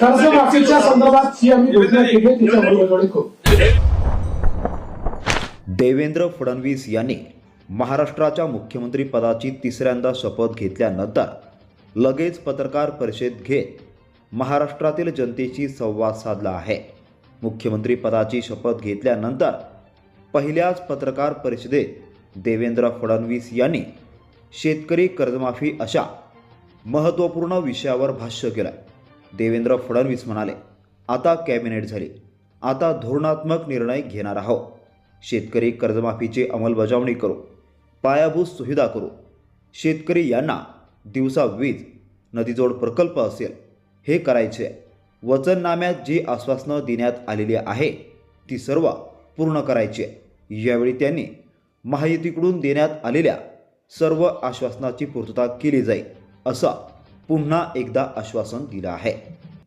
कर्जमाफीच्या संदर्भात आम्ही घोषणा केली आहे, अंमलबजावणी करू देवेंद्र फडणवीस यांनी महाराष्ट्राच्या मुख्यमंत्री पदाची तिसऱ्यांदा शपथ घेतल्यानंतर लगेच पत्रकार परिषद घेत महाराष्ट्रातील जनतेशी संवाद साधला आहे. मुख्यमंत्री पदाची शपथ घेतल्यानंतर पहिल्याच पत्रकार परिषदेत देवेंद्र फडणवीस यांनी शेतकरी कर्जमाफी अशा महत्त्वपूर्ण विषयावर भाष्य केलं. देवेंद्र फडणवीस म्हणाले आता कॅबिनेट झाली. आता धोरणात्मक निर्णय घेणार आहोत. शेतकरी कर्जमाफीची अंमलबजावणी करू. पायाभूत सुविधा करू. शेतकरी यांना दिवसा वीज नदीजोड प्रकल्प असेल. हे करायचे. वचननाम्यात जी आश्वासनं देण्यात आलेली आहे ती सर्व पूर्ण करायची. आहे. यावेळी त्यांनी माहितीकडून देण्यात आलेल्या सर्व आश्वासनाची पूर्तता केली जाईल असं पुन्हा एकदा आश्वासन दिलं आहे.